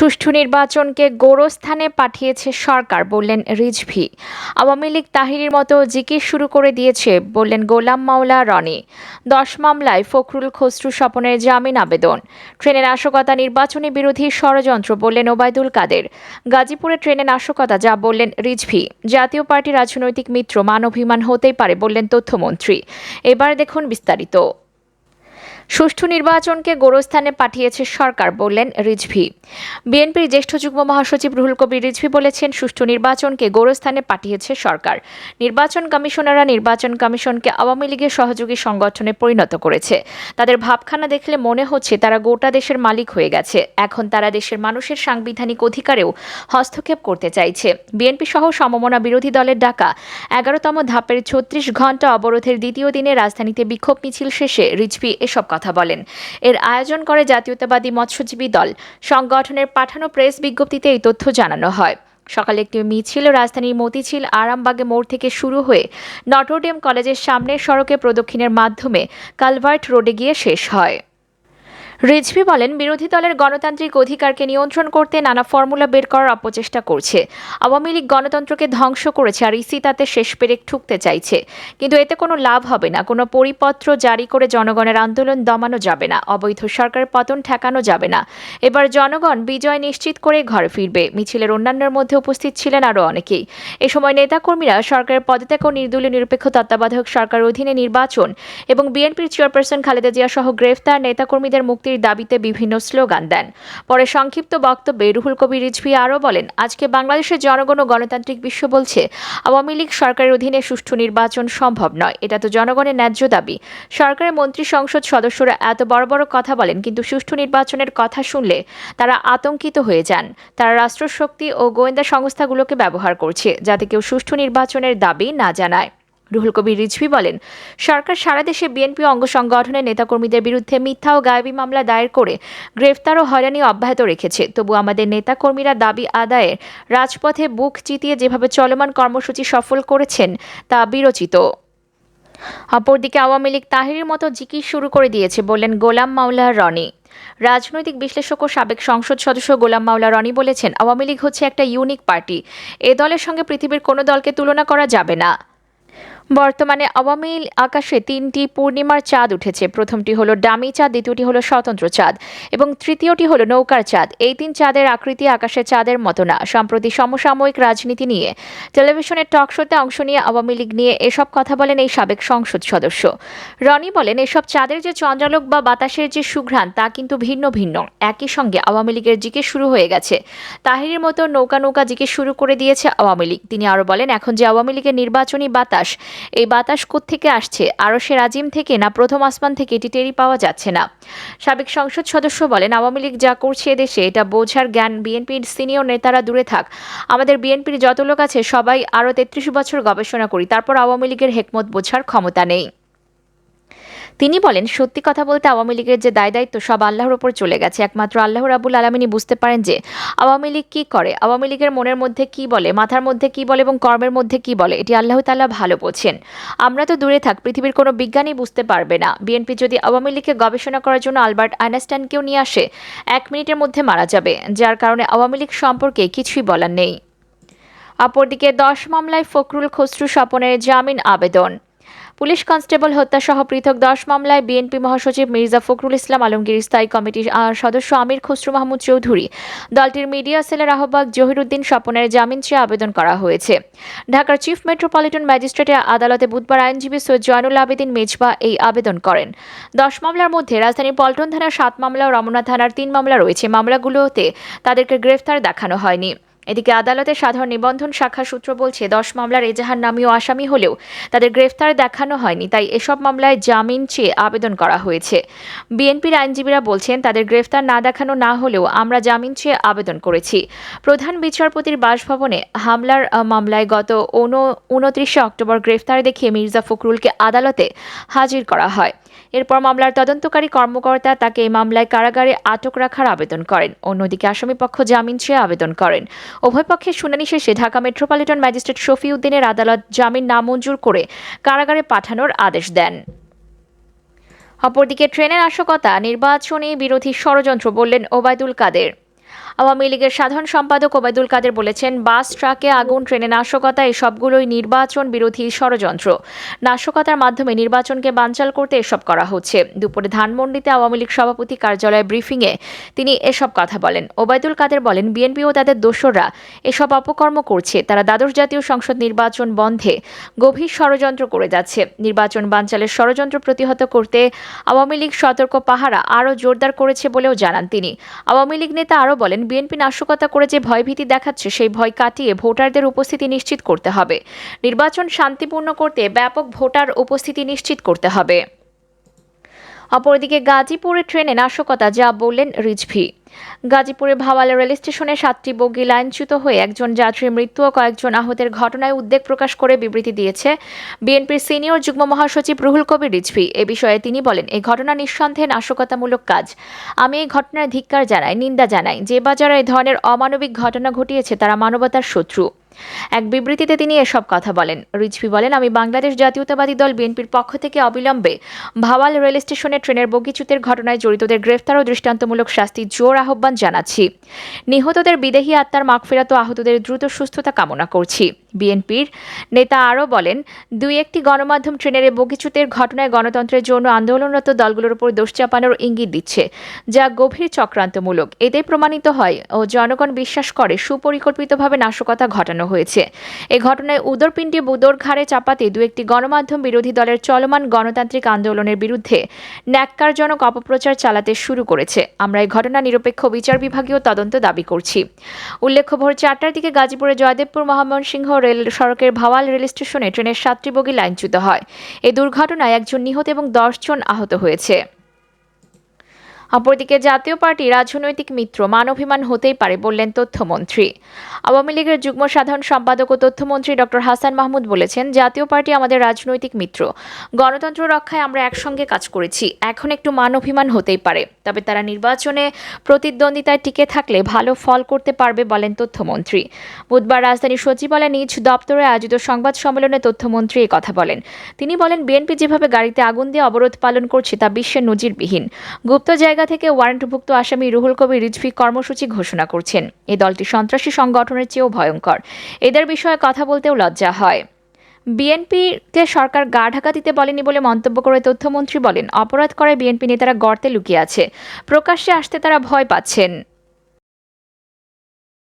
সুষ্ঠু নির্বাচনকে গোরস্থানে পাঠিয়েছে সরকার, বললেন রিজভি। আওয়ামী লীগ তাহিরির মতো জিকির শুরু করে দিয়েছে, বললেন গোলাম মাওলা রনি। দশ মামলায় ফখরুল খসরু স্বপনের জামিন আবেদন। ট্রেনের নাশকতা নির্বাচনী বিরোধী ষড়যন্ত্র, বললেন ওবায়দুল কাদের। গাজীপুরে ট্রেনে নাশকতা, যা বললেন রিজভি। জাতীয় পার্টি রাজনৈতিক মিত্র মানবিমান হতেই পারে, বললেন তথ্যমন্ত্রী। এবার দেখুন বিস্তারিত। সুষ্ঠু নির্বাচনকে গোরস্থানে পাঠিয়েছে সরকার, বললেন রিজভি। বিএনপির জ্যেষ্ঠ যুগ্ম মহাসচিব রুহুল কবির রিজভি বলেছেন, সুষ্ঠু নির্বাচনকে গোরস্থানে পাঠিয়েছে সরকার। নির্বাচন কমিশনাররা নির্বাচন কমিশনকে আওয়ামী লীগের সহযোগী সংগঠনে পরিণত করেছে। তাদের ভাবখানা দেখলে মনে হচ্ছে তারা গোটা দেশের মালিক হয়ে গেছে। এখন তারা দেশের মানুষের সাংবিধানিক অধিকারেও হস্তক্ষেপ করতে চাইছে। বিএনপি সহ সমমনা বিরোধী দলের ডাকা, এগারোতম ধাপের ছত্রিশ ঘণ্টা অবরোধের দ্বিতীয় দিনে রাজধানীতে বিক্ষোভ মিছিল শেষে রিজভি এসব কথা বলেন। এর আয়োজন করে জাতীয়তাবাদী মৎস্যজীবী দল। সংগঠনের পাঠানো প্রেস বিজ্ঞপ্তিতে এই তথ্য জানানো হয়। সকালে একটি মিছিল রাজধানীর মতিছিল আরামবাগে মোড় থেকে শুরু হয়ে নটরডেম কলেজের সামনের সড়কে প্রদক্ষিণের মাধ্যমে কালভার্ট রোডে গিয়ে শেষ হয়। রিজভি বলেন, বিরোধী দলের গণতান্ত্রিক অধিকারকে নিয়ন্ত্রণ করতে নানা ফর্মুলা বের করার অপচেষ্টা করছে। আওয়ামী লীগ গণতন্ত্রকে ধ্বংস করেছে আর ইসি তাতে শেষ পেরেক ঠুকতে চাইছে। কিন্তু এতে কোনো লাভ হবে না। কোনো পরিপত্র জারি করে জনগণের আন্দোলন দমানো যাবে না। অবৈধ সরকার পতন ঠেকানো যাবে না। এবার জনগণ বিজয় নিশ্চিত করে ঘরে ফিরবে। মিছিলের অন্যান্যের মধ্যে উপস্থিত ছিলেন আরও অনেকেই। এ সময় নেতাকর্মীরা সরকারের পদত্যাগ ও নির্দলীয় নিরপেক্ষ তত্ত্বাবধায়ক সরকার অধীনে নির্বাচন এবং বিএনপির চেয়ারপারসন খালেদা জিয়া সহ গ্রেফতার নেতাকর্মীদের মুক্তির দাবিতে বিভিন্ন স্লোগান দেন। পরে সংক্ষিপ্ত বক্তব্যে রুহুল কবির রিজভি আরও বলেন, আজকে বাংলাদেশের জনগণ ও গণতান্ত্রিক বিশ্ব বলছে, আওয়ামী লীগ সরকারের অধীনে সুষ্ঠু নির্বাচন সম্ভব নয়। এটা তো জনগণের ন্যায্য দাবি। সরকারের মন্ত্রী সংসদ সদস্যরা এত বড় বড় কথা বলেন, কিন্তু সুষ্ঠু নির্বাচনের কথা শুনলে তারা আতঙ্কিত হয়ে যান। তারা রাষ্ট্রশক্তি ও গোয়েন্দা সংস্থাগুলোকে ব্যবহার করছে, যাতে কেউ সুষ্ঠু নির্বাচনের দাবি না জানায়। রুহুল কবির রিজভি বলেন, সরকার সারা দেশে বিএনপি অঙ্গ সংগঠনের নেতাকর্মীদের বিরুদ্ধে মিথ্যা ও গায়েবী মামলা দায়ের করে গ্রেফতার ও হয়রানি অব্যাহত রেখেছে। তবু আমাদের নেতাকর্মীরা দাবি আদায়ের রাজপথে বুক চিতিয়ে যেভাবে চলমান কর্মসূচি সফল করেছেন, তা বিরচিত। অপরদিকে আওয়ামী লীগ তাহিরের মতো জিকির শুরু করে দিয়েছে বললেন গোলাম মাওলা রনি। রাজনৈতিক বিশ্লেষক ও সাবেক সংসদ সদস্য গোলাম মাওলা রনি বলেছেন, আওয়ামী লীগ হচ্ছে একটা ইউনিক পার্টি। এ দলের সঙ্গে পৃথিবীর কোনো দলকে তুলনা করা যাবে না। বর্তমানে আওয়ামী আকাশে তিনটি পূর্ণিমার চাঁদ উঠেছে। প্রথমটি হলো ডামি চাঁদ, দ্বিতীয়টি হলো স্বতন্ত্র চাঁদ এবং তৃতীয়টি হলো নৌকার চাঁদ। এই তিন চাঁদের আকৃতি আকাশে চাঁদের মতো না। সম্প্রতি সমসাময়িক রাজনীতি নিয়ে, টেলিভিশনের টক শোতে অংশ নিয়ে আওয়ামী লীগ নিয়ে এসব কথা বলেন এই সাবেক সংসদ সদস্য। রনি বলেন, এসব চাঁদের যে চন্দ্রালোক বা বাতাসের যে সুঘ্রাণ, তা কিন্তু ভিন্ন ভিন্ন। একই সঙ্গে আওয়ামী লীগের জিকে শুরু হয়ে গেছে। তাহিরের মতো নৌকা নৌকা জিকে শুরু করে দিয়েছে আওয়ামী লীগ। তিনি আরও বলেন, এখন যে আওয়ামী লীগের নির্বাচনী বাতাস এই বাতাস থেকে আসছে? আরও সে রাজিম থেকে না প্রথম আসমান থেকে এটি টেরি পাওয়া যাচ্ছে না? সাবেক সংসদ সদস্য বলেন, আওয়ামী লীগ যা করছে এদেশে এটা বোঝার জ্ঞান বিএনপির সিনিয়র নেতারা দূরে থাক। আমাদের বিএনপির যত লোক আছে সবাই আরও তেত্রিশ বছর গবেষণা করি, তারপর আওয়ামী লীগের হেকমত বোঝার ক্ষমতা নেই। তিনি বলেন, সত্যি কথা বলতে আওয়ামী লীগের যে দায় দায়িত্ব সব আল্লাহর ওপর চলে গেছে। একমাত্র আল্লাহ রাবুল আলমিনী বুঝতে পারেন যে আওয়ামী লীগ কী করে, আওয়ামী লীগের মনের মধ্যে কি বলে, মাথার মধ্যে কি বলে এবং কর্মের মধ্যে কি বলে, এটি আল্লাহ তাল্লাহ ভালো বোঝেন। আমরা তো দূরে থাক, পৃথিবীর কোনো বিজ্ঞানী বুঝতে পারবে না। বিএনপি যদি আওয়ামী লীগকে গবেষণা করার জন্য আলবার্ট আইনস্টাইনকেও নিয়ে আসে, এক মিনিটের মধ্যে মারা যাবে, যার কারণে আওয়ামী লীগ সম্পর্কে কিছুই বলার নেই। অপরদিকে দশ মামলায় ফখরুল খসরু স্বপনের জামিন আবেদন। পুলিশ কনস্টেবল হত্যাসহ পৃথক দশ মামলায় বিএনপি মহাসচিব মির্জা ফখরুল ইসলাম আলমগীর স্থায়ী কমিটির সদস্য আমির খসরু মাহমুদ চৌধুরী। দলটির মিডিয়া সেলের আহ্বায়ক জহিরুদ্দিন স্বপনের জামিন চেয়ে আবেদন করা হয়েছে। ঢাকার চিফ মেট্রোপলিটন ম্যাজিস্ট্রেটের আদালতে বুধবার আইনজীবী সৈয়দ জয়নুল আবেদিন মেজবা এই আবেদন করেন। দশ মামলার মধ্যে রাজধানীর পল্টন থানার সাত মামলা ও রমনা থানার তিন মামলা রয়েছে। মামলাগুলোতে তাদেরকে গ্রেফতার দেখানো হয়নি। এদিকে আদালতের সাধারণ নিবন্ধন শাখা সূত্র বলছে, দশ মামলার এজাহার নামীয় আসামি হলেও তাদের গ্রেফতার দেখানো হয়নি, তাই এসব মামলায় জামিন চেয়ে আবেদন করা হয়েছে। বিএনপির আইনজীবীরা বলছেন, তাদের গ্রেফতার না দেখানো না হলেও আমরা জামিন চেয়ে আবেদন করেছি। প্রধান বিচারপতির বাসভবনে হামলার মামলায় গত উনত্রিশে অক্টোবর গ্রেফতার দেখিয়ে মির্জা ফখরুলকে আদালতে হাজির করা হয়। এরপর মামলার তদন্তকারী কর্মকর্তা তাকে এই মামলায় কারাগারে আটক রাখার আবেদন করেন। অন্যদিকে আসামিপক্ষ জামিন চেয়ে আবেদন করেন। উভয় পক্ষের শুনানি শেষে ঢাকা মেট্রোপলিটন ম্যাজিস্ট্রেট শফি উদ্দিনের আদালত জামিন নামঞ্জুর করে কারাগারে পাঠানোর আদেশ দেন। অপরদিকে ট্রেনের নাশকতা নির্বাচনী বিরোধী ষড়যন্ত্র বললেন ওবায়দুল কাদের। আওয়ামী লীগের সাধারণ সম্পাদক ওবায়দুল কাদের বলেছেন, বাস, ট্রাকে আগুন, ট্রেনে নাশকতা, এসবগুলোই নির্বাচন বিরোধী ষড়যন্ত্র। নাশকতার মাধ্যমে নির্বাচনকে বানচাল করতে এসব করা হচ্ছে। দুপুরে ধানমন্ডিতে আওয়ামী লীগ সভাপতি কার্যালয়ে ব্রিফিংয়ে তিনি এসব কথা বলেন। ওবায়দুল কাদের বলেন, বিএনপি ও তাদের দোসররা এসব অপকর্ম করছে। তারা দ্বাদশ জাতীয় সংসদ নির্বাচন বন্ধে গভীর ষড়যন্ত্র করে যাচ্ছে। নির্বাচন বানচালের ষড়যন্ত্র প্রতিহত করতে আওয়ামী লীগ সতর্ক পাহারা আরও জোরদার করেছে বলেও জানান তিনি। আওয়ামী লীগ নেতা আরও বলেন বিএনপি নাশকতা করে যে ভয়ভীতি দেখাচ্ছে, সেই ভয় কাটিয়ে ভোটারদের উপস্থিতি নিশ্চিত করতে হবে। নির্বাচন শান্তিপূর্ণ করতে ব্যাপক ভোটার উপস্থিতি নিশ্চিত করতে হবে। অপরদিকে গাজীপুরে ট্রেনে নাশকতা, যা বললেন রিজভি। গাজীপুরে ভাওয়ালা রেল স্টেশনে সাতটি বগি লাইনচ্যুত হয়ে একজন যাত্রীর মৃত্যু ও কয়েকজন আহতের ঘটনায় উদ্বেগ প্রকাশ করে বিবৃতি দিয়েছে বিএনপির সিনিয়র যুগ্ম মহাসচিব রুহুল কবির রিজভি। এ বিষয়ে তিনি বলেন, এই ঘটনা নিঃসন্দেহে নাশকতামূলক কাজ। আমি এই ঘটনার ধিক্কার জানাই, নিন্দা জানাই। যে বাজারে এই ধরনের অমানবিক ঘটনা ঘটিয়েছে তারা মানবতার শত্রু। এক বিবৃতিতে তিনি এসব কথা বলেন। রিজভি বলেন, আমি বাংলাদেশ জাতীয়তাবাদী দল বিএনপির পক্ষ থেকে অবিলম্বে ভাওয়াল রেল স্টেশনে ট্রেনের বগিচ্যুতের ঘটনায় জড়িতদের গ্রেফতার ও দৃষ্টান্তমূলক শাস্তি জোর আহ্বান জানাচ্ছি। নিহতদের বিদেহী আত্মার মাগফেরাত আহতদের দ্রুত সুস্থতা কামনা করছি। বিএনপির নেতা আরও বলেন, দুই একটি গণমাধ্যম ট্রেনের এই বগিচ্যুতের ঘটনায় গণতন্ত্রের জন্য আন্দোলনরত দলগুলোর উপর দোষ চাপানোর ইঙ্গিত দিচ্ছে, যা গভীর চক্রান্তমূলক। এতে প্রমাণিত হয় ও জনগণ বিশ্বাস করে সুপরিকল্পিতভাবে নাশকতা ঘটানো হয়েছে। এ ঘটনায় উদরপিণ্ডি বুদর ঘাড়ে চাপাতে দু একটি গণমাধ্যম বিরোধী দলের চলমান গণতান্ত্রিক আন্দোলনের বিরুদ্ধে ন্যাক্কারজনক অপপ্রচার চালাতে শুরু করেছে। আমরা এই ঘটনা নিরপেক্ষ বিচার বিভাগীয় তদন্ত দাবি করছি। উল্লেখ্য, ভোর চারটার দিকে গাজীপুরের জয়দেবপুর ময়মনসিংহ রেল সড়কের ভাওয়াল রেল স্টেশনে ট্রেনের সাতটি বগি লাইনচ্যুত হয়। এই দুর্ঘটনায় একজন নিহত এবং দশজন আহত হয়েছে। অপরদিকে জাতীয় পার্টি রাজনৈতিক মিত্র মানবিমান হতেই পারে বললেন তথ্যমন্ত্রী। আওয়ামী লীগের যুগ্ম সাধারণ সম্পাদক ও তথ্যমন্ত্রী ডক্টর হাসান মাহমুদ বলেছেন, জাতীয় পার্টি আমাদের রাজনৈতিক মিত্র। গণতন্ত্র রক্ষায় আমরা একসঙ্গে কাজ করেছি। এখন একটু মানবিমান হতেই পারে। তবে তারা নির্বাচনে প্রতিদ্বন্দ্বিতায় টিকে থাকলে ভালো ফল করতে পারবে বলেন তথ্যমন্ত্রী। বুধবার রাজধানীর সচিবালয়ে নিজ দপ্তরে আয়োজিত সংবাদ সম্মেলনে তথ্যমন্ত্রী এই কথা বলেন। তিনি বলেন, বিএনপি যেভাবে গাড়িতে আগুন দিয়ে অবরোধ পালন করছে তা বিশ্বের নজিরবিহীন। গুপ্ত জায়গা থেকে ওয়ারেন্টভুক্ত আসামি রুহুল কবির রিজভি কর্মসূচি ঘোষণা করছেন। এই দলটি সন্ত্রাসী সংগঠনের চেয়েও ভয়ঙ্কর। এদের বিষয়ে কথা বলতেও লজ্জা হয়। বিএনপিকে সরকার গা ঢাকা দিতে বলেনি বলে মন্তব্য করে তথ্যমন্ত্রী বলেন, অপরাধ করে বিএনপি নেতারা গর্তে লুকিয়ে আছে। প্রকাশ্যে আসতে তারা ভয় পাচ্ছেন।